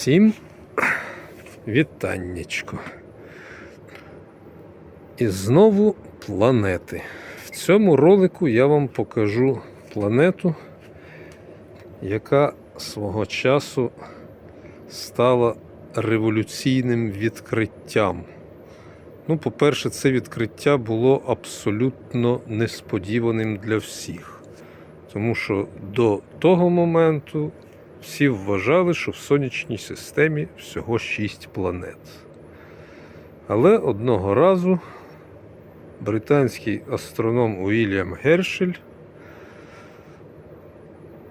Всім вітаннячко. І знову планети. В цьому ролику я вам покажу планету, яка свого часу стала революційним відкриттям. Ну, по-перше, це відкриття було абсолютно несподіваним для всіх. Тому що до того моменту всі вважали, що в сонячній системі всього 6 планет. Але одного разу британський астроном Уільям Гершель,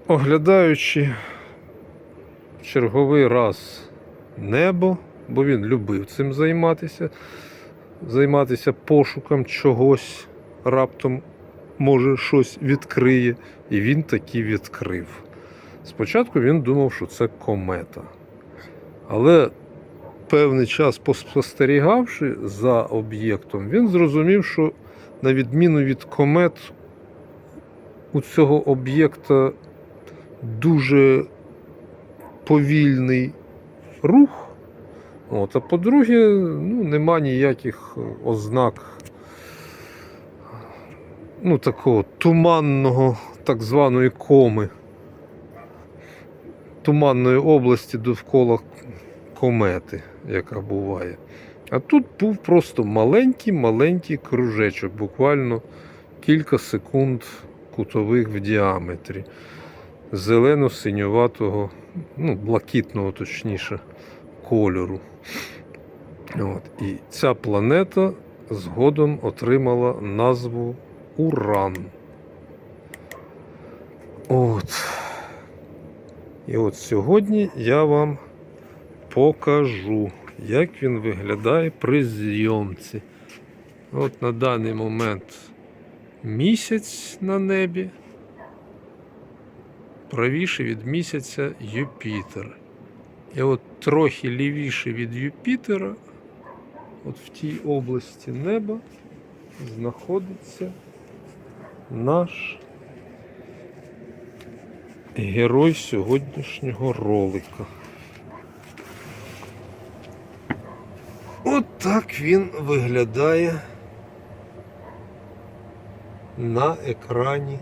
оглядаючи черговий раз небо, бо він любив цим займатися, займатися пошуком чогось, раптом може щось відкриє, і він таки відкрив. Спочатку він думав, що це комета. Але певний час поспостерігавши за об'єктом, він зрозумів, що на відміну від комет, у цього об'єкта дуже повільний рух. От, а по-друге, ну, нема ніяких ознак ну, такого туманного, так званої коми туманної області довкола комети, яка буває. А тут був просто маленький-маленький кружечок, буквально кілька секунд кутових в діаметрі. Зелено-синюватого, ну, блакитного, точніше, кольору. От. І ця планета згодом отримала назву Уран. От. І от сьогодні я вам покажу, як він виглядає при зйомці. От на даний момент місяць на небі, правіше від місяця Юпітер. І от трохи лівіше від Юпітера, от в тій області неба, знаходиться наш герой сьогоднішнього ролика. От так він виглядає на екрані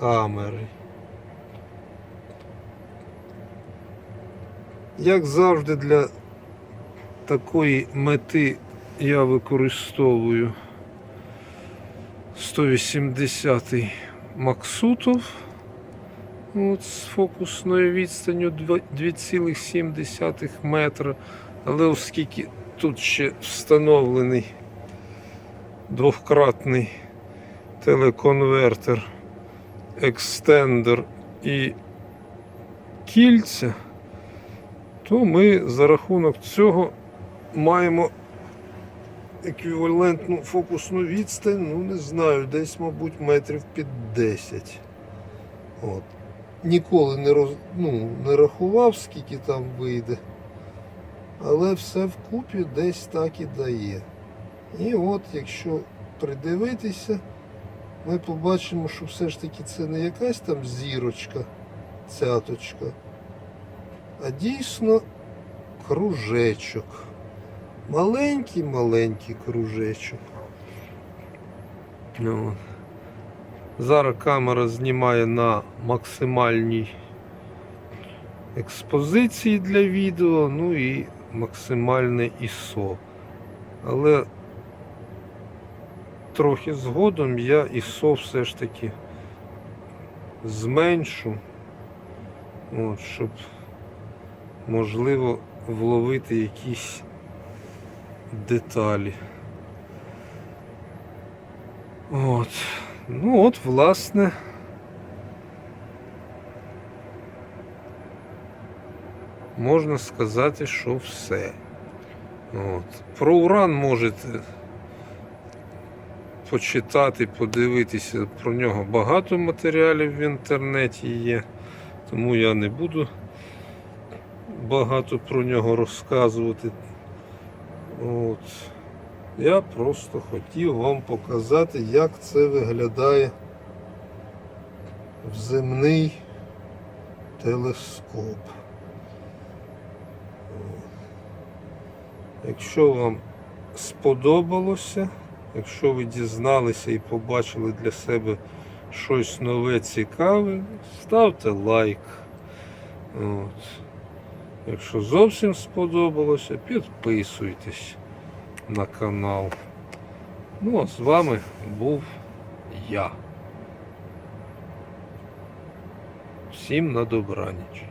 камери. Як завжди для такої мети я використовую 180 Максутов от, з фокусною відстанню 2,7 метра. Але оскільки тут ще встановлений двохкратний телеконвертер, екстендер і кільця, то ми за рахунок цього маємо еквівалентну фокусну відстань, ну не знаю, десь, мабуть, метрів під 10. От. Ніколи не роз, ну, не рахував, скільки там вийде. Але все вкупі десь так і дає. І от, якщо придивитися, ми побачимо, що все ж таки це не якась там зірочка, цяточка, а дійсно кружечок. Маленький-маленький кружечок. Ну, от. Зараз камера знімає на максимальній експозиції для відео, ну і максимальне ISO. Але трохи згодом я ISO все ж таки зменшу, от, щоб можливо вловити якісь деталі. От. Ну от, власне. Можна сказати, що все. От. Про уран можете почитати, подивитися, про нього багато матеріалів в інтернеті є, тому я не буду багато про нього розказувати. От. Я просто хотів вам показати, як це виглядає в земний телескоп. Якщо вам сподобалося, якщо ви дізналися і побачили для себе щось нове цікаве, ставте лайк. От. Якщо зовсім сподобалося, підписуйтесь на канал. Ну а з вами був я. Всім на добраніч.